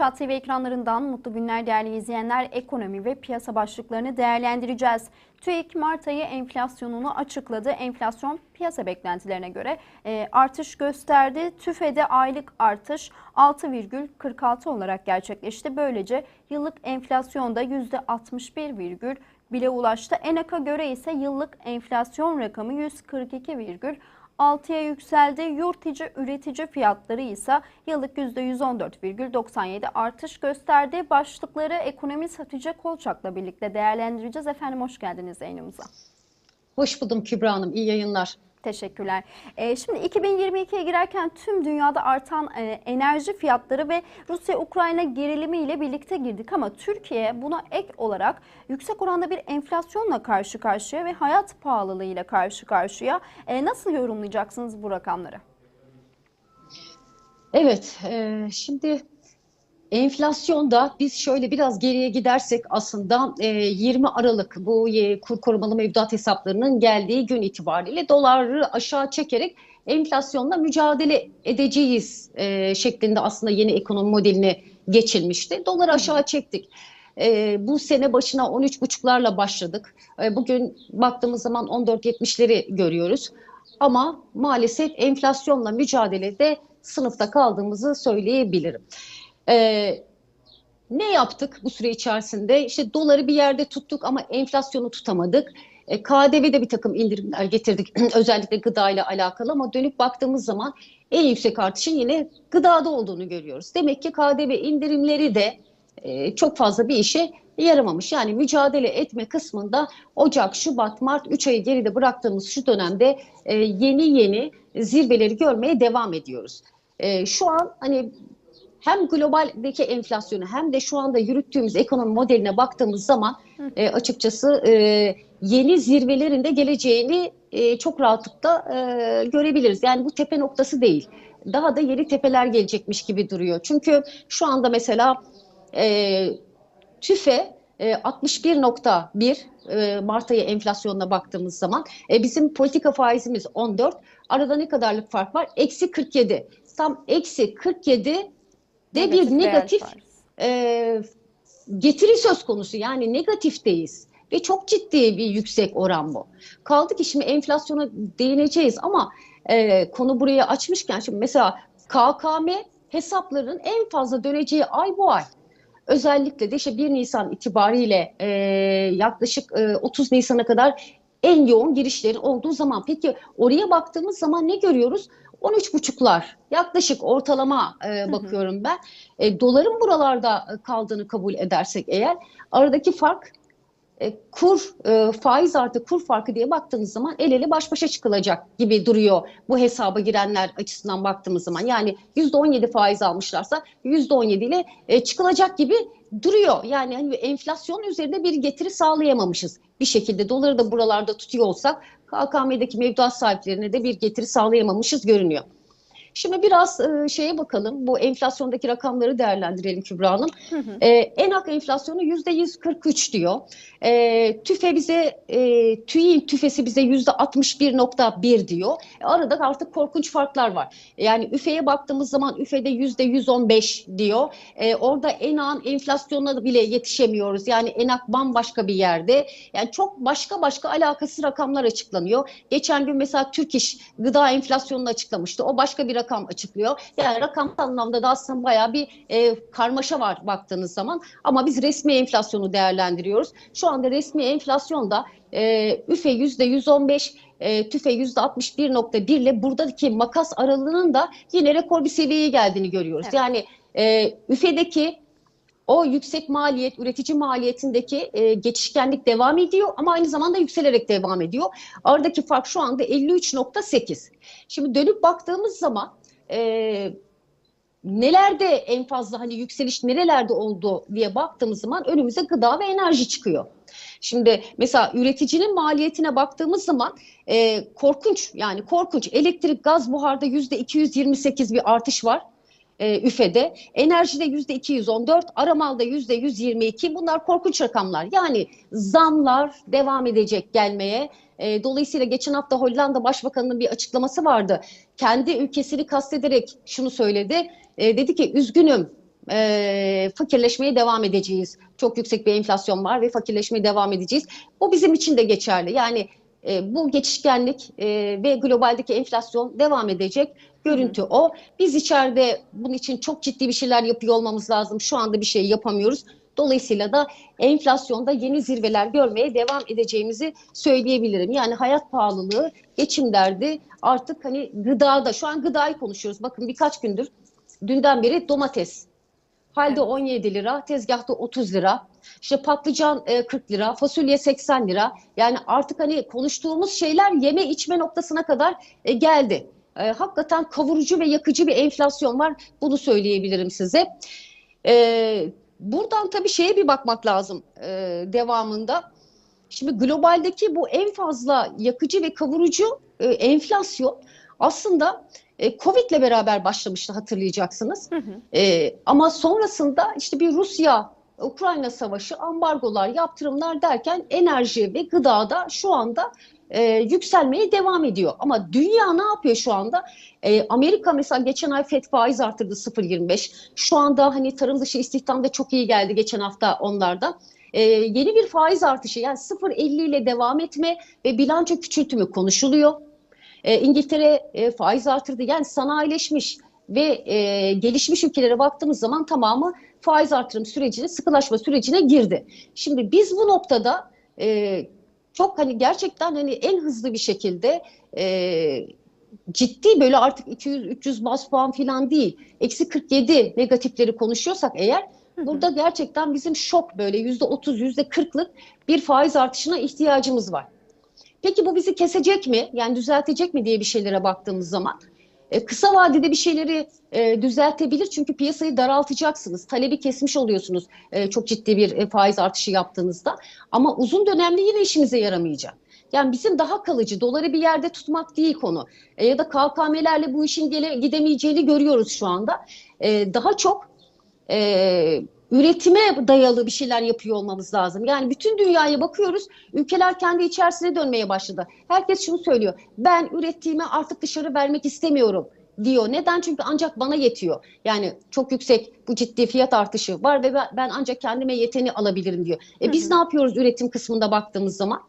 Hat TV ekranlarından mutlu günler değerli izleyenler. Ekonomi ve piyasa başlıklarını değerlendireceğiz. TÜİK Mart ayı enflasyonunu açıkladı. Enflasyon piyasa beklentilerine göre e, artış gösterdi. TÜFE'de aylık artış 6,46 olarak gerçekleşti. Böylece yıllık enflasyonda %61, bile ulaştı. ENAK'a göre ise yıllık enflasyon rakamı 142,6'ya yükseldi. Yurt içi üretici fiyatları ise yıllık %114,97 artış gösterdi. Başlıkları ekonomist Hatice Kolçak'la birlikte değerlendireceğiz. Efendim hoş geldiniz yayınımıza. Hoş buldum Kübra Hanım. İyi yayınlar. Teşekkürler. Ee, şimdi 2022'ye girerken tüm dünyada artan e, enerji fiyatları ve Rusya-Ukrayna gerilimi ile birlikte girdik ama Türkiye buna ek olarak yüksek oranda bir enflasyonla karşı karşıya ve hayat pahalılığıyla karşı karşıya. E, nasıl yorumlayacaksınız bu rakamları? Evet, e, şimdi enflasyonda biz şöyle biraz geriye gidersek aslında e, 20 Aralık bu e, kur korumalı mevduat hesaplarının geldiği gün itibariyle doları aşağı çekerek enflasyonla mücadele edeceğiz e, şeklinde aslında yeni ekonomi modelini geçilmişti. Doları aşağı çektik. E, bu sene başına 13,5'larla başladık. E, bugün baktığımız zaman 14,70'leri görüyoruz. Ama maalesef enflasyonla mücadelede sınıfta kaldığımızı söyleyebilirim. Ee, ne yaptık bu süre içerisinde? İşte doları bir yerde tuttuk ama enflasyonu tutamadık. E, KDV'de bir takım indirimler getirdik özellikle gıda ile alakalı ama dönüp baktığımız zaman en yüksek artışın yine gıdada olduğunu görüyoruz. Demek ki KDV indirimleri de e, çok fazla bir işe yaramamış. Yani mücadele etme kısmında Ocak, Şubat, Mart 3 ayı geride bıraktığımız şu dönemde e, yeni yeni zirveleri görmeye devam ediyoruz. E, şu an hani hem globaldeki enflasyonu hem de şu anda yürüttüğümüz ekonomi modeline baktığımız zaman e, açıkçası e, yeni zirvelerin de geleceğini e, çok rahatlıkla e, görebiliriz. Yani bu tepe noktası değil. Daha da yeni tepeler gelecekmiş gibi duruyor. Çünkü şu anda mesela e, TÜFE e, 61.1 e, Mart ayı enflasyonuna baktığımız zaman e, bizim politika faizimiz 14. Arada ne kadarlık fark var? Eksi 47. Tam eksi 47 de bir negatif e, getiri söz konusu. Yani negatifteyiz ve çok ciddi bir yüksek oran bu. Kaldı ki şimdi enflasyona değineceğiz ama e, konu buraya açmışken şimdi mesela KKM hesaplarının en fazla döneceği ay bu ay. Özellikle de işte 1 Nisan itibariyle e, yaklaşık e, 30 Nisan'a kadar en yoğun girişlerin olduğu zaman. Peki oraya baktığımız zaman ne görüyoruz? 13,5'lar yaklaşık ortalama e, bakıyorum ben. E, doların buralarda kaldığını kabul edersek eğer aradaki fark e, kur e, faiz artı kur farkı diye baktığımız zaman el ele baş başa çıkılacak gibi duruyor bu hesaba girenler açısından baktığımız zaman. Yani %17 faiz almışlarsa %17 ile e, çıkılacak gibi duruyor. Yani hani enflasyon üzerinde bir getiri sağlayamamışız. Bir şekilde doları da buralarda tutuyor olsak KKM'deki mevduat sahiplerine de bir getiri sağlayamamışız görünüyor. Şimdi biraz e, şeye bakalım. Bu enflasyondaki rakamları değerlendirelim Kübra Hanım. Hı hı. E, ENAK enflasyonu %143 diyor. E, TÜFE bize, e, TÜİ'nin TÜFE'si bize %61.1 diyor. E, arada artık korkunç farklar var. Yani üfeye baktığımız zaman üfede %115 diyor. E, orada ENAK'ın enflasyonuna bile yetişemiyoruz. Yani ENAK bambaşka bir yerde. Yani çok başka başka alakasız rakamlar açıklanıyor. Geçen gün mesela Türk İş gıda enflasyonunu açıklamıştı. O başka bir rakam açıklıyor. Yani rakamsal anlamda da aslında bayağı bir e, karmaşa var baktığınız zaman. Ama biz resmi enflasyonu değerlendiriyoruz. Şu anda resmi enflasyonda e, üfe yüzde 115, e, tüfe yüzde 61.1 ile buradaki makas aralığının da yine rekor bir seviyeye geldiğini görüyoruz. Evet. Yani e, üfedeki o yüksek maliyet, üretici maliyetindeki e, geçişkenlik devam ediyor ama aynı zamanda yükselerek devam ediyor. Aradaki fark şu anda 53.8. Şimdi dönüp baktığımız zaman e, nelerde en fazla hani yükseliş nerelerde oldu diye baktığımız zaman önümüze gıda ve enerji çıkıyor. Şimdi mesela üreticinin maliyetine baktığımız zaman e, korkunç yani korkunç elektrik gaz buharda yüzde 228 bir artış var e, üfede. Enerjide yüzde 214, aramalda yüzde 122. Bunlar korkunç rakamlar. Yani zamlar devam edecek gelmeye. E, dolayısıyla geçen hafta Hollanda Başbakanı'nın bir açıklaması vardı. Kendi ülkesini kastederek şunu söyledi. E, dedi ki üzgünüm e, fakirleşmeye devam edeceğiz. Çok yüksek bir enflasyon var ve fakirleşmeye devam edeceğiz. Bu bizim için de geçerli. Yani e, bu geçişkenlik e, ve globaldeki enflasyon devam edecek. Görüntü o. Biz içeride bunun için çok ciddi bir şeyler yapıyor olmamız lazım. Şu anda bir şey yapamıyoruz. Dolayısıyla da enflasyonda yeni zirveler görmeye devam edeceğimizi söyleyebilirim. Yani hayat pahalılığı, geçim derdi artık hani gıdada, şu an gıdayı konuşuyoruz. Bakın birkaç gündür, dünden beri domates. Halde 17 lira, tezgahta 30 lira. İşte patlıcan e, 40 lira, fasulye 80 lira. Yani artık hani konuştuğumuz şeyler yeme içme noktasına kadar e, geldi. E, hakikaten kavurucu ve yakıcı bir enflasyon var. Bunu söyleyebilirim size. E, buradan tabii şeye bir bakmak lazım e, devamında. Şimdi globaldeki bu en fazla yakıcı ve kavurucu e, enflasyon aslında e, Covid'le beraber başlamıştı hatırlayacaksınız. Hı hı. E, ama sonrasında işte bir Rusya Ukrayna savaşı, ambargolar, yaptırımlar derken enerji ve gıdada şu anda e, yükselmeye devam ediyor. Ama dünya ne yapıyor şu anda? E, Amerika mesela geçen ay FED faiz arttırdı 0.25. Şu anda hani tarım dışı istihdam da çok iyi geldi geçen hafta onlarda. E, yeni bir faiz artışı yani 0.50 ile devam etme ve bilanço küçültümü konuşuluyor. E, İngiltere e, faiz artırdı. Yani sanayileşmiş ve e, gelişmiş ülkelere baktığımız zaman tamamı faiz artırım sürecine, sıkılaşma sürecine girdi. Şimdi biz bu noktada e, çok hani gerçekten hani en hızlı bir şekilde e, ciddi böyle artık 200-300 bas puan falan değil. Eksi 47 negatifleri konuşuyorsak eğer burada gerçekten bizim şok böyle %30, %40'lık bir faiz artışına ihtiyacımız var. Peki bu bizi kesecek mi? Yani düzeltecek mi diye bir şeylere baktığımız zaman e, kısa vadede bir şeyleri e, düzeltebilir çünkü piyasayı daraltacaksınız. Talebi kesmiş oluyorsunuz e, çok ciddi bir e, faiz artışı yaptığınızda. Ama uzun dönemli yine işimize yaramayacak. Yani bizim daha kalıcı doları bir yerde tutmak değil konu. E, ya da KKM'lerle bu işin gele, gidemeyeceğini görüyoruz şu anda. E, daha çok e, üretime dayalı bir şeyler yapıyor olmamız lazım. Yani bütün dünyaya bakıyoruz, ülkeler kendi içerisine dönmeye başladı. Herkes şunu söylüyor, ben ürettiğimi artık dışarı vermek istemiyorum diyor. Neden? Çünkü ancak bana yetiyor. Yani çok yüksek bu ciddi fiyat artışı var ve ben ancak kendime yeteni alabilirim diyor. E biz ne yapıyoruz üretim kısmında baktığımız zaman?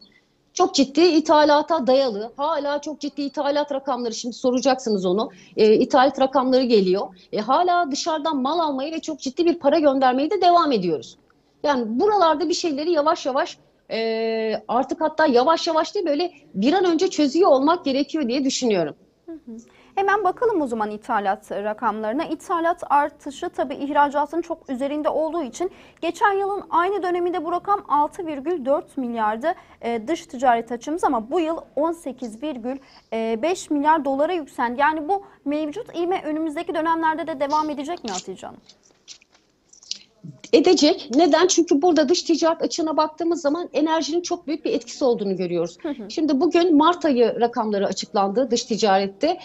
Çok ciddi ithalata dayalı, hala çok ciddi ithalat rakamları, şimdi soracaksınız onu, e, ithalat rakamları geliyor. E, hala dışarıdan mal almayı ve çok ciddi bir para göndermeyi de devam ediyoruz. Yani buralarda bir şeyleri yavaş yavaş e, artık hatta yavaş yavaş değil böyle bir an önce çözüyor olmak gerekiyor diye düşünüyorum. Hemen bakalım o zaman ithalat rakamlarına. İthalat artışı tabii ihracatın çok üzerinde olduğu için geçen yılın aynı döneminde bu rakam 6,4 milyardı e, dış ticaret açımız ama bu yıl 18,5 milyar dolara yükseldi. Yani bu mevcut ivme önümüzdeki dönemlerde de devam edecek mi Hatice Hanım? Edecek. Neden? Çünkü burada dış ticaret açığına baktığımız zaman enerjinin çok büyük bir etkisi olduğunu görüyoruz. Şimdi bugün Mart ayı rakamları açıklandı dış ticarette.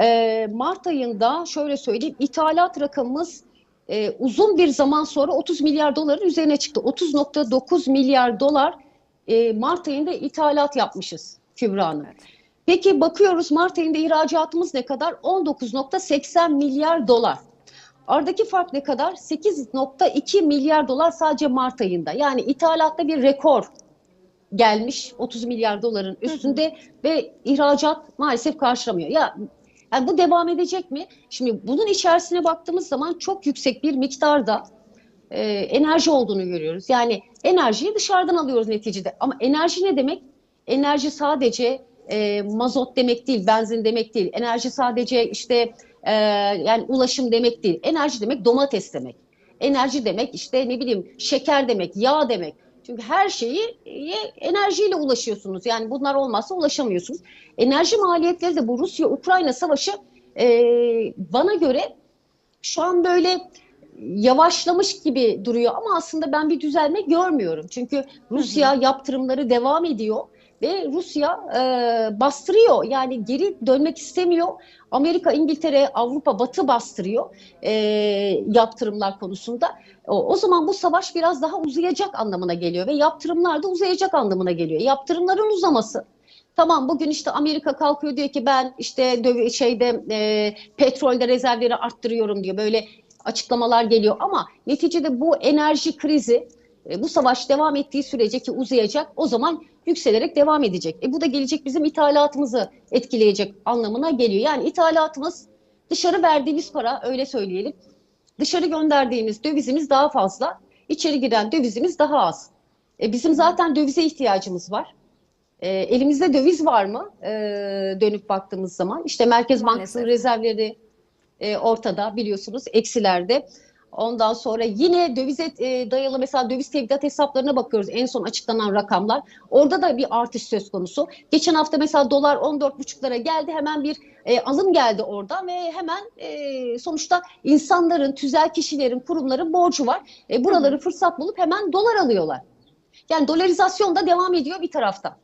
Ee, Mart ayında şöyle söyleyeyim ithalat rakamımız e, uzun bir zaman sonra 30 milyar doların üzerine çıktı. 30.9 milyar dolar e, Mart ayında ithalat yapmışız Kübra Hanım. Evet. Peki bakıyoruz Mart ayında ihracatımız ne kadar? 19.80 milyar dolar. Aradaki fark ne kadar? 8.2 milyar dolar sadece Mart ayında. Yani ithalatta bir rekor gelmiş 30 milyar doların üstünde ve ihracat maalesef karşılamıyor. Ya yani bu devam edecek mi? Şimdi bunun içerisine baktığımız zaman çok yüksek bir miktarda e, enerji olduğunu görüyoruz. Yani enerjiyi dışarıdan alıyoruz neticede. Ama enerji ne demek? Enerji sadece e, mazot demek değil, benzin demek değil. Enerji sadece işte e, yani ulaşım demek değil. Enerji demek domates demek. Enerji demek işte ne bileyim şeker demek, yağ demek. Çünkü her şeyi e, enerjiyle ulaşıyorsunuz. Yani bunlar olmazsa ulaşamıyorsunuz. Enerji maliyetleri de bu Rusya-Ukrayna savaşı e, bana göre şu an böyle yavaşlamış gibi duruyor ama aslında ben bir düzelme görmüyorum. Çünkü Rusya yaptırımları devam ediyor ve Rusya e, bastırıyor. Yani geri dönmek istemiyor. Amerika, İngiltere, Avrupa, Batı bastırıyor e, yaptırımlar konusunda. O, o zaman bu savaş biraz daha uzayacak anlamına geliyor ve yaptırımlar da uzayacak anlamına geliyor. Yaptırımların uzaması Tamam bugün işte Amerika kalkıyor diyor ki ben işte döv şeyde e, petrolde rezervleri arttırıyorum diyor. Böyle açıklamalar geliyor ama neticede bu enerji krizi e, bu savaş devam ettiği sürece ki uzayacak o zaman yükselerek devam edecek. E bu da gelecek bizim ithalatımızı etkileyecek anlamına geliyor. Yani ithalatımız dışarı verdiğimiz para öyle söyleyelim. Dışarı gönderdiğimiz dövizimiz daha fazla, içeri giren dövizimiz daha az. E bizim zaten dövize ihtiyacımız var. E, elimizde döviz var mı e, dönüp baktığımız zaman? İşte Merkez. Bankası'nın rezervleri e, ortada biliyorsunuz eksilerde. Ondan sonra yine dövize dayalı mesela döviz tevdiat hesaplarına bakıyoruz en son açıklanan rakamlar. Orada da bir artış söz konusu. Geçen hafta mesela dolar 14,5'lara geldi hemen bir e, alım geldi oradan ve hemen e, sonuçta insanların, tüzel kişilerin, kurumların borcu var. E, buraları fırsat bulup hemen dolar alıyorlar. Yani dolarizasyon da devam ediyor bir taraftan.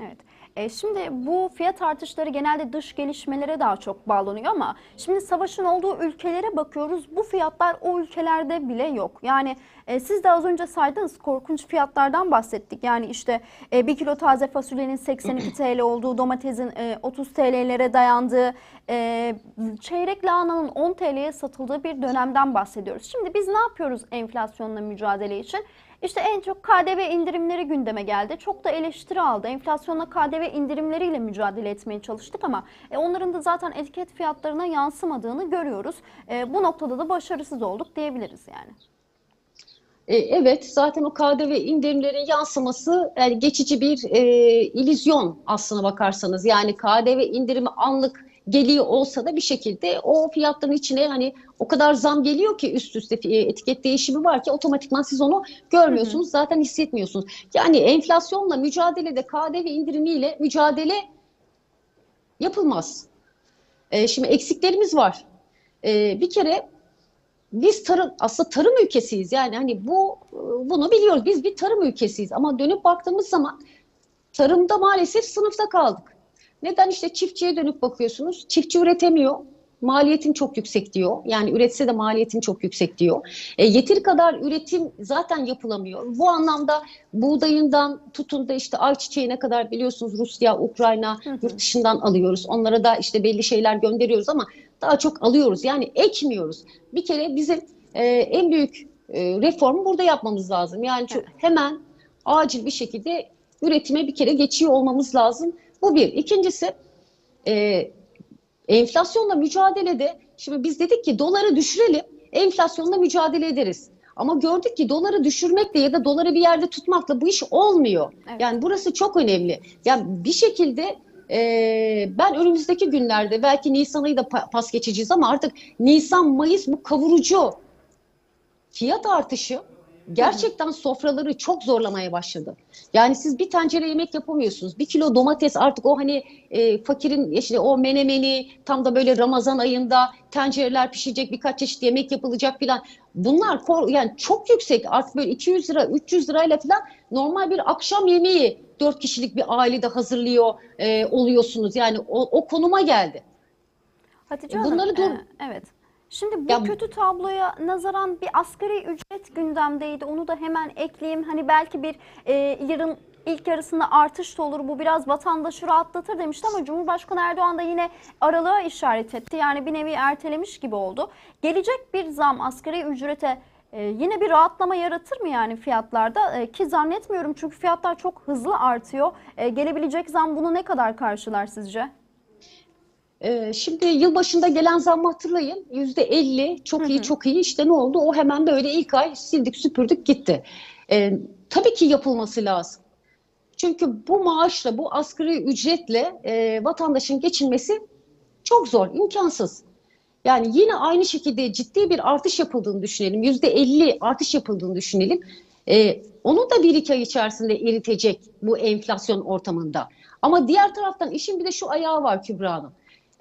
Evet. E, şimdi bu fiyat artışları genelde dış gelişmelere daha çok bağlanıyor ama şimdi savaşın olduğu ülkelere bakıyoruz. Bu fiyatlar o ülkelerde bile yok. Yani e, siz de az önce saydınız korkunç fiyatlardan bahsettik. Yani işte e, bir kilo taze fasulyenin 82 TL olduğu, domatesin e, 30 TL'lere dayandığı, e, çeyrek lahananın 10 TL'ye satıldığı bir dönemden bahsediyoruz. Şimdi biz ne yapıyoruz enflasyonla mücadele için? İşte en çok KDV indirimleri gündeme geldi. Çok da eleştiri aldı. Enflasyonla KDV indirimleriyle mücadele etmeye çalıştık ama e, onların da zaten etiket fiyatlarına yansımadığını görüyoruz. E, bu noktada da başarısız olduk diyebiliriz yani. E, Evet, zaten o KDV indirimlerin yansıması yani geçici bir e, illüzyon aslına bakarsanız. Yani KDV indirimi anlık geliyor olsa da bir şekilde o fiyatların içine hani o kadar zam geliyor ki üst üste fi- etiket değişimi var ki otomatikman siz onu görmüyorsunuz, zaten hissetmiyorsunuz. Yani enflasyonla mücadelede KDV indirimiyle mücadele yapılmaz. E, şimdi eksiklerimiz var. E, bir kere biz tarım aslında tarım ülkesiyiz. Yani hani bu bunu biliyoruz. Biz bir tarım ülkesiyiz ama dönüp baktığımız zaman tarımda maalesef sınıfta kaldık. Neden işte çiftçiye dönüp bakıyorsunuz? Çiftçi üretemiyor. Maliyetin çok yüksek diyor. Yani üretse de maliyetin çok yüksek diyor. E, yeteri kadar üretim zaten yapılamıyor. Bu anlamda buğdayından tutun da işte ayçiçeğine kadar biliyorsunuz Rusya, Ukrayna yurt dışından alıyoruz. Onlara da işte belli şeyler gönderiyoruz ama daha çok alıyoruz. Yani ekmiyoruz. Bir kere bizim e, en büyük e, reformu burada yapmamız lazım. Yani çok, hemen acil bir şekilde üretime bir kere geçiyor olmamız lazım. Bu bir. İkincisi e, enflasyonla mücadelede şimdi biz dedik ki doları düşürelim enflasyonla mücadele ederiz. Ama gördük ki doları düşürmekle ya da doları bir yerde tutmakla bu iş olmuyor. Evet. Yani burası çok önemli. Yani bir şekilde e, ben önümüzdeki günlerde belki Nisan ayı da pa- pas geçeceğiz ama artık Nisan, Mayıs bu kavurucu fiyat artışı gerçekten sofraları çok zorlamaya başladı. Yani siz bir tencere yemek yapamıyorsunuz. Bir kilo domates artık o hani e, fakirin işte o menemeni tam da böyle Ramazan ayında tencereler pişecek birkaç çeşit yemek yapılacak filan. Bunlar yani çok yüksek artık böyle 200 lira 300 lirayla filan normal bir akşam yemeği 4 kişilik bir ailede hazırlıyor e, oluyorsunuz. Yani o, o konuma geldi. Hatice Hanım, bunları dur- e, evet. Şimdi bu Ya kötü tabloya nazaran bir asgari ücret gündemdeydi. Onu da hemen ekleyeyim. Hani belki bir e, yarın ilk yarısında artış da olur. Bu biraz vatandaşı rahatlatır demişti ama Cumhurbaşkanı Erdoğan da yine aralığa işaret etti. Yani bir nevi ertelemiş gibi oldu. Gelecek bir zam asgari ücrete e, yine bir rahatlama yaratır mı yani fiyatlarda? E, ki zannetmiyorum çünkü fiyatlar çok hızlı artıyor. E, gelebilecek zam bunu ne kadar karşılar sizce? Ee, şimdi yılbaşında gelen zammı hatırlayın. Yüzde elli çok iyi çok iyi işte ne oldu? O hemen böyle ilk ay sildik süpürdük gitti. Ee, tabii ki yapılması lazım. Çünkü bu maaşla bu asgari ücretle e, vatandaşın geçinmesi çok zor, imkansız. Yani yine aynı şekilde ciddi bir artış yapıldığını düşünelim. Yüzde elli artış yapıldığını düşünelim. Ee, onu da bir iki ay içerisinde eritecek bu enflasyon ortamında. Ama diğer taraftan işin bir de şu ayağı var Kübra Hanım.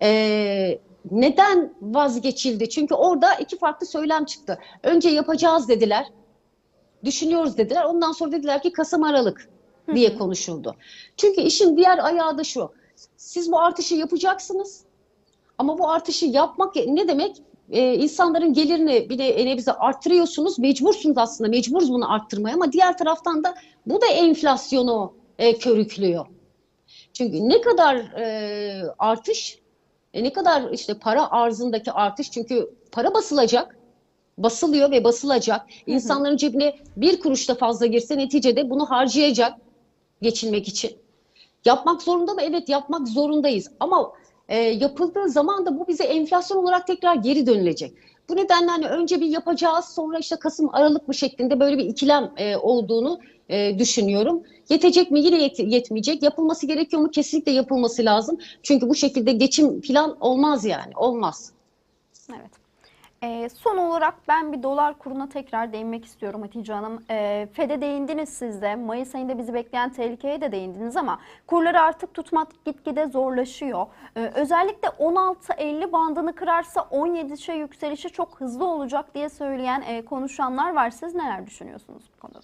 Ee, neden vazgeçildi? Çünkü orada iki farklı söylem çıktı. Önce yapacağız dediler. Düşünüyoruz dediler. Ondan sonra dediler ki Kasım Aralık diye konuşuldu. Çünkü işin diğer ayağı da şu. Siz bu artışı yapacaksınız. Ama bu artışı yapmak ne demek? Ee, insanların gelirini bir de nebze arttırıyorsunuz. Mecbursunuz aslında. Mecburuz bunu arttırmaya ama diğer taraftan da bu da enflasyonu e, körüklüyor. Çünkü ne kadar e, artış, e, ne kadar işte para arzındaki artış çünkü para basılacak. basılıyor ve basılacak. İnsanların cebine bir kuruş da fazla girse neticede bunu harcayacak geçinmek için. Yapmak zorunda mı? Evet yapmak zorundayız. Ama e, yapıldığı zaman da bu bize enflasyon olarak tekrar geri dönülecek. Bu nedenle hani önce bir yapacağız sonra işte Kasım Aralık mı şeklinde böyle bir ikilem e, olduğunu e, düşünüyorum. Yetecek mi? Yine yet- yetmeyecek. Yapılması gerekiyor mu? Kesinlikle yapılması lazım. Çünkü bu şekilde geçim plan olmaz yani. Olmaz. Evet. Ee, son olarak ben bir dolar kuruna tekrar değinmek istiyorum Hatice Hanım. Ee, FED'e değindiniz siz de. Mayıs ayında bizi bekleyen tehlikeye de değindiniz ama kurları artık tutmak gitgide zorlaşıyor. Ee, özellikle 16.50 bandını kırarsa 17'şe yükselişi çok hızlı olacak diye söyleyen e, konuşanlar var. Siz neler düşünüyorsunuz bu konuda?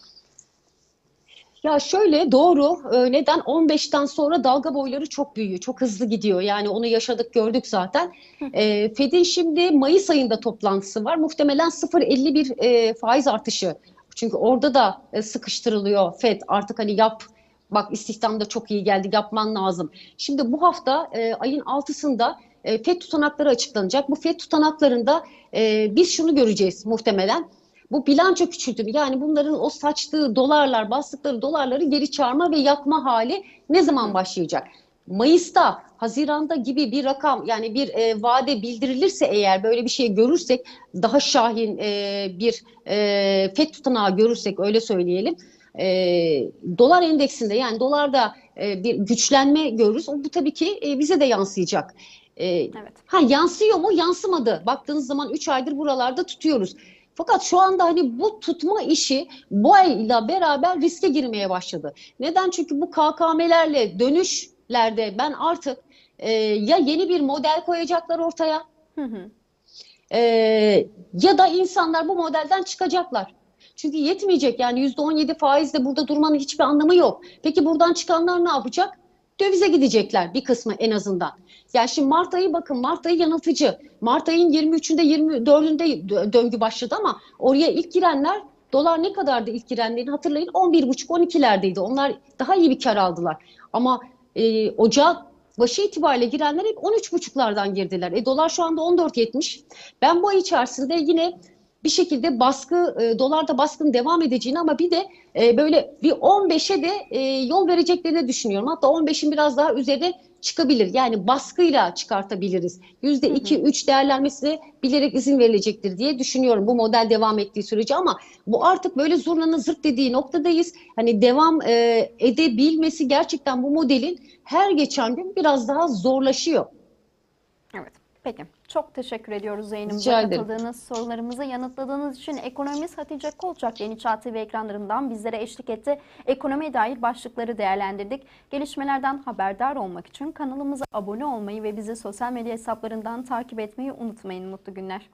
Ya şöyle doğru. Ee, Neden? 15'ten sonra dalga boyları çok büyüyor. Çok hızlı gidiyor. Yani onu yaşadık gördük zaten. Ee, Fed'in şimdi Mayıs ayında toplantısı var. Muhtemelen 0.51 e, faiz artışı. Çünkü orada da e, sıkıştırılıyor Fed. Artık hani yap bak istihdam da çok iyi geldi yapman lazım. Şimdi bu hafta e, ayın 6'sında e, FED tutanakları açıklanacak. Bu FED tutanaklarında e, biz şunu göreceğiz muhtemelen. Bu bilanço küçültümü yani bunların o saçtığı dolarlar, bastıkları dolarları geri çağırma ve yakma hali ne zaman başlayacak? Mayıs'ta, Haziran'da gibi bir rakam yani bir e, vade bildirilirse eğer böyle bir şey görürsek daha şahin e, bir e, FED tutanağı görürsek öyle söyleyelim. E, dolar endeksinde yani dolarda e, bir güçlenme görürüz. Bu tabii ki e, bize de yansıyacak. E, Evet. Ha yansıyor mu? Yansımadı. Baktığınız zaman 3 aydır buralarda tutuyoruz. Fakat şu anda hani bu tutma işi bu ayla beraber riske girmeye başladı. Neden? Çünkü bu KKM'lerle dönüşlerde ben artık e, ya yeni bir model koyacaklar ortaya Hı hı. e, ya da insanlar bu modelden çıkacaklar. Çünkü yetmeyecek yani %17 faizle burada durmanın hiçbir anlamı yok. Peki buradan çıkanlar ne yapacak? Dövize gidecekler bir kısmı en azından. Yani şimdi Mart ayı bakın Mart ayı yanıltıcı. Mart ayın 23'ünde 24'ünde dö- döngü başladı ama oraya ilk girenler dolar ne kadardı ilk girenlerin hatırlayın 11,5-12'lerdeydi. Onlar daha iyi bir kar aldılar. Ama e, Ocak başı itibariyle girenler hep 13,5'lardan girdiler. E dolar şu anda 14,70. Ben bu ay içerisinde yine bir şekilde baskı, e, dolarda baskının devam edeceğini ama bir de e, böyle bir 15'e de e, yol vereceklerini düşünüyorum. Hatta 15'in biraz daha üzerine çıkabilir. Yani baskıyla çıkartabiliriz. %2-3 değerlenmesine bilerek izin verilecektir diye düşünüyorum bu model devam ettiği sürece ama bu artık böyle zurnanın zırt dediği noktadayız. Hani devam e, edebilmesi gerçekten bu modelin her geçen gün biraz daha zorlaşıyor. Evet. Peki. Çok teşekkür ediyoruz yayınımıza katıldığınız, sorularımızı yanıtladığınız için ekonomist Hatice Kolçak Yeni Çağ TV ekranlarından bizlere eşlik etti. Ekonomiye dair başlıkları değerlendirdik. Gelişmelerden haberdar olmak için kanalımıza abone olmayı ve bizi sosyal medya hesaplarından takip etmeyi unutmayın. Mutlu günler.